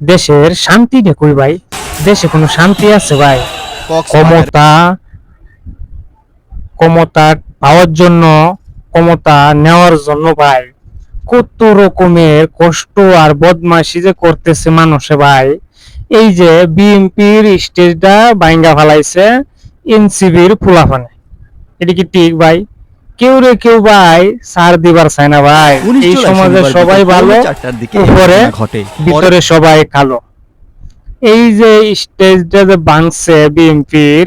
দেশের শান্তি দেখুই ভাই? দেশে কোনো শান্তি আছে ভাই? ক্ষমতা ক্ষমতা পাওয়ার জন্য ক্ষমতা নেওয়ার জন্য ভাই। কত রকমের কষ্ট আর বদমাশি যে করতেছে মানুষে ভাই। এই যে বিএনপির স্টেজটা বাইঙ্গা ফালাইছে এনসিবির ফুলাফানে। এটা কি ঠিক ভাই? কেউ রে কেউ ভাই সার দিবার চাই না ভাই। এই সমাজে সবাই ভালো উপরে ঘটে। ভিতরে সবাই কালো। এই যে স্টেজটা যে ভাঙছে বিএনপির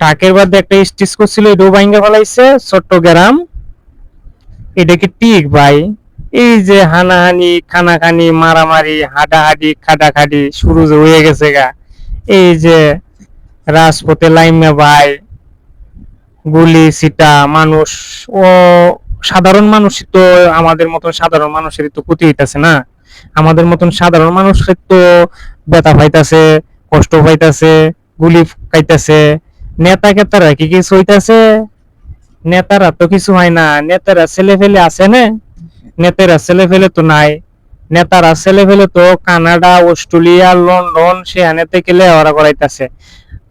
টাকের বাদে একটা স্টেজ করছিল এটাও ভাঙ্গা ফেলাইছে চট্টগ্রাম। এটা কি ঠিক ভাই? এই যে হানাহানি খানাখানি মারামারি হাডাহাডি খাটাখাটি শুরু হয়ে গেছে গা। এই যে রাজপথে লাইমে ভাই গুলি, সিটা, মানুষ, ও সাধারণ মানুষই তো আমাদের মতন সাধারণ মানুষেরই তো ক্ষতি হইতাছে না। আমাদের মতন সাধারণ মানুষের তো ব্যথা পাইতাছে, কষ্ট পাইতাছে, গুলি খাইতাছে। নেতা কেতারা কি কিছু হইতাছে? নেতারা তো কিছু হয় না। নেতারা ছেলে ফেলে আছে না? নেতারা ছেলে ফেলে তো নাই। নেতারা ছেলে ফেলে তো কানাডা, অস্ট্রেলিয়া, লন্ডন, সেখানে থেকে লেওয়ারা করাইতাছে।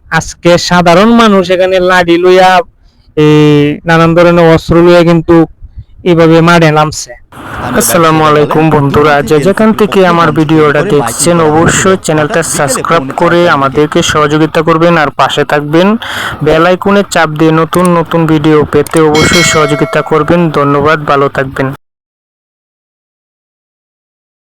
আজকে সাধারণ মানুষ এখানে লাডি লইয়া এই নানান ধরনের অস্ত্র লইয়া কিন্তু এভাবে মারে নামছে। আসসালামু আলাইকুম বন্ধুরা, যে যেখান থেকে আমার ভিডিওটা দেখছেন, অবশ্যই চ্যানেলটা সাবস্ক্রাইব করে আমাদেরকে সহযোগিতা করবেন আর পাশে থাকবেন। বেল আইকনে চাপ দিয়ে নতুন নতুন ভিডিও পেতে অবশ্যই সহযোগিতা করবেন। ধন্যবাদ, ভালো থাকবেন।